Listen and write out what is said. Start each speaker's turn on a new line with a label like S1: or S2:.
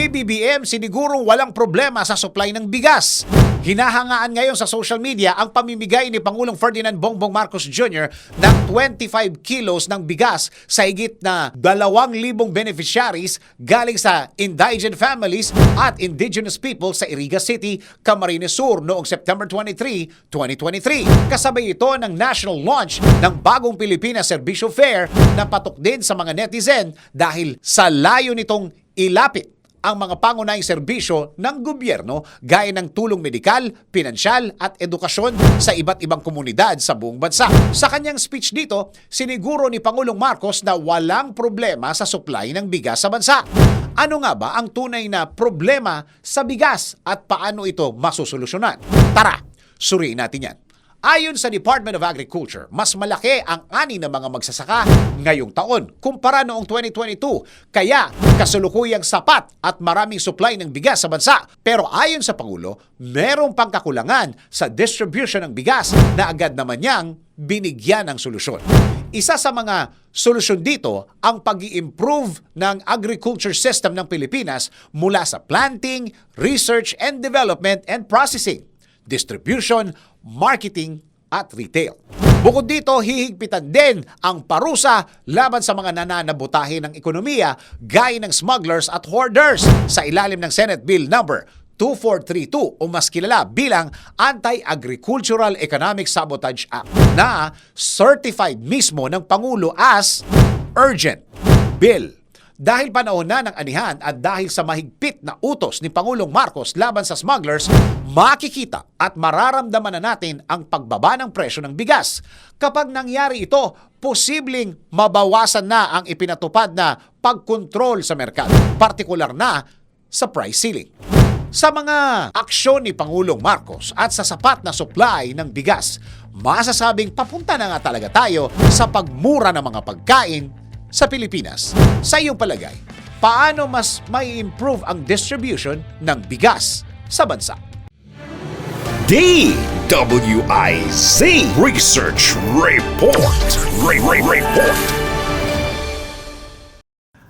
S1: PBBM sinigurong walang problema sa supply ng bigas. Hinahangaan ngayon sa social media ang pamimigay ni Pangulong Ferdinand Bongbong Marcos Jr. ng 25 kilos ng bigas sa higit na 2,000 beneficiaries galing sa indigent families at indigenous people sa Iriga City, Camarines Sur noong September 23, 2023. Kasabay ito ng national launch ng bagong Pilipinas Servisyo Fair na patok din sa mga netizen dahil sa layo nitong ilapit ang mga pangunahing serbisyo ng gobyerno gaya ng tulong medikal, pinansyal at edukasyon sa iba't ibang komunidad sa buong bansa. Sa kanyang speech dito, siniguro ni Pangulong Marcos na walang problema sa supply ng bigas sa bansa. Ano nga ba ang tunay na problema sa bigas at paano ito masusolusyonan? Tara, suriin natin yan. Ayon sa Department of Agriculture, mas malaki ang ani ng mga magsasaka ngayong taon kumpara noong 2022. Kaya kasulukuyang sapat at maraming supply ng bigas sa bansa. Pero ayon sa Pangulo, merong pang kakulangan sa distribution ng bigas na agad naman niyang binigyan ng solusyon. Isa sa mga solusyon dito ang pag improve ng agriculture system ng Pilipinas mula sa planting, research and development and processing distribution, marketing at retail. Bukod dito, hihigpitan din ang parusa laban sa mga nananabutahe ng ekonomiya gaya ng smugglers at hoarders sa ilalim ng Senate Bill number 2432 o mas kilala bilang Anti-Agricultural Economic Sabotage Act na certified mismo ng Pangulo as urgent bill. Dahil panahon na ng anihan at dahil sa mahigpit na utos ni Pangulong Marcos laban sa smugglers, makikita at mararamdaman na natin ang pagbaba ng presyo ng bigas. Kapag nangyari ito, posibleng mabawasan na ang ipinatupad na pagkontrol sa merkado, partikular na sa price ceiling. Sa mga aksyon ni Pangulong Marcos at sa sapat na supply ng bigas, masasabing papunta na nga talaga tayo sa pagmura ng mga pagkain sa Pilipinas. Sa iyong palagay, paano mas may improve ang distribution ng bigas sa bansa?
S2: DWIZ Research Report. Re- Re- Report.